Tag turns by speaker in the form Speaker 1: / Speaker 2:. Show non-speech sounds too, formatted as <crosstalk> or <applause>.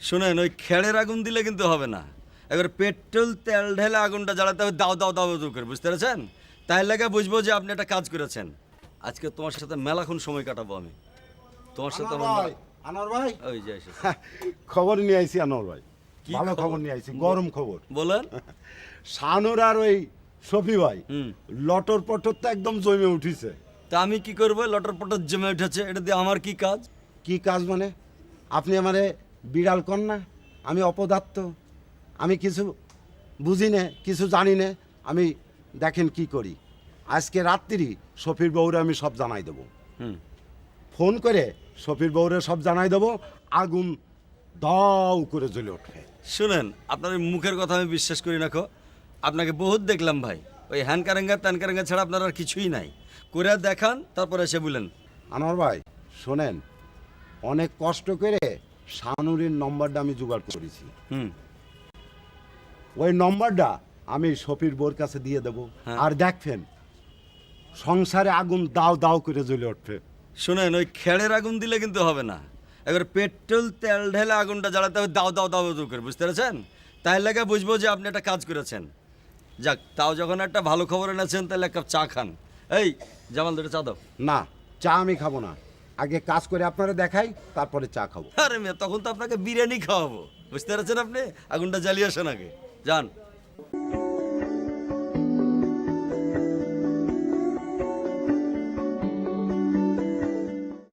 Speaker 1: শুনেন ওই খেড়ের আগুন দিলে কিন্তু হবে না। এবার পেট্রোল তেল ঢেলে আগুনটা জ্বালাতে হবে দাও দাও দাও দাও করে বুঝতে পেরেছেন? তাই লাগে বুঝব যে আপনি একটা কাজ করেছেন। আজকে তোমার সাথে মেলাক্ষণ সময় কাটাবো আমি। তোমার সাথে আমার
Speaker 2: ভাই আনোয়ার ভাই?
Speaker 1: ওই যে এসে
Speaker 2: খবর নিয়ে আইছি আনোয়ার ভাই।
Speaker 1: কি
Speaker 2: ভালো
Speaker 1: খবর?
Speaker 2: নিয়ে আইছি গরম খবর।
Speaker 1: বলেন। <laughs>
Speaker 2: শানুর আর ওই শফি ভাই। লটর পটর তো একদম জমে উঠিছে।
Speaker 1: তা আমি কি করব? লটর পটর জমে উঠেছে এটা দিয়ে আমার কি কাজ?
Speaker 2: কি কাজ মানে? আপনি আমারে বিড়াল কন্যা আমি অপদার্থ আমি কিছু বুঝি নে কিছু জানি না আমি দেখেন কি করি। আজকে রাত্রি শফির বউরে আমি সব জানাই দেবো।
Speaker 1: হুম।
Speaker 2: ফোন করে শফির বউরে সব জানাই দেবো আগুন দাও করে জ্বলে উঠবে
Speaker 1: শুনেন আপনার ওই মুখের কথা আমি বিশ্বাস করি না খো আপনাকে বহুত দেখলাম ভাই। ওই হ্যান কারেঙ্গা ত্যান কারেঙ্গা ছাড়া আপনার আর কিছুই নাই। করে দেখান তারপরে এসে বলেন।
Speaker 2: আনোয়ার ভাই শোনেন অনেক কষ্ট করে শানুরির নম্বরটা আমি জোগাড় করেছি।
Speaker 1: হুম।
Speaker 2: ওই নম্বরটা আমি শফির বোর কাছে দিয়ে দেব।
Speaker 1: হ্যাঁ।
Speaker 2: আর দেখবেন সংসারে আগুন দাও দাও করে জ্বলে উঠবে
Speaker 1: শুনেন ওই খেড়ের আগুন দিলে কিন্তু হবে না। এবার পেট্রোল তেল ঢেলে আগুনটা জ্বালাতে হবে দাও দাও দাও দাও করে বুঝতে পেরেছেন? তাই লাগে বুঝব যে আপনি একটা কাজ করেছেন। যাক তাও যখন একটা ভালো খবর এনেছেন তাহলে এক কাপ চা খান। এই জামাল দুটো চা দাও।
Speaker 2: না চা আমি খাব না। আগে কাজ করে আপনারা দেখাই, তারপরে চা খাব।
Speaker 1: আরে মেয়ে, তখন তো আপনাকে বিরিয়ানি খাওয়াবো। বুঝতে পারছেন আপনি? আগুনটা জ্বালিয়ে আসেন আগে। যান।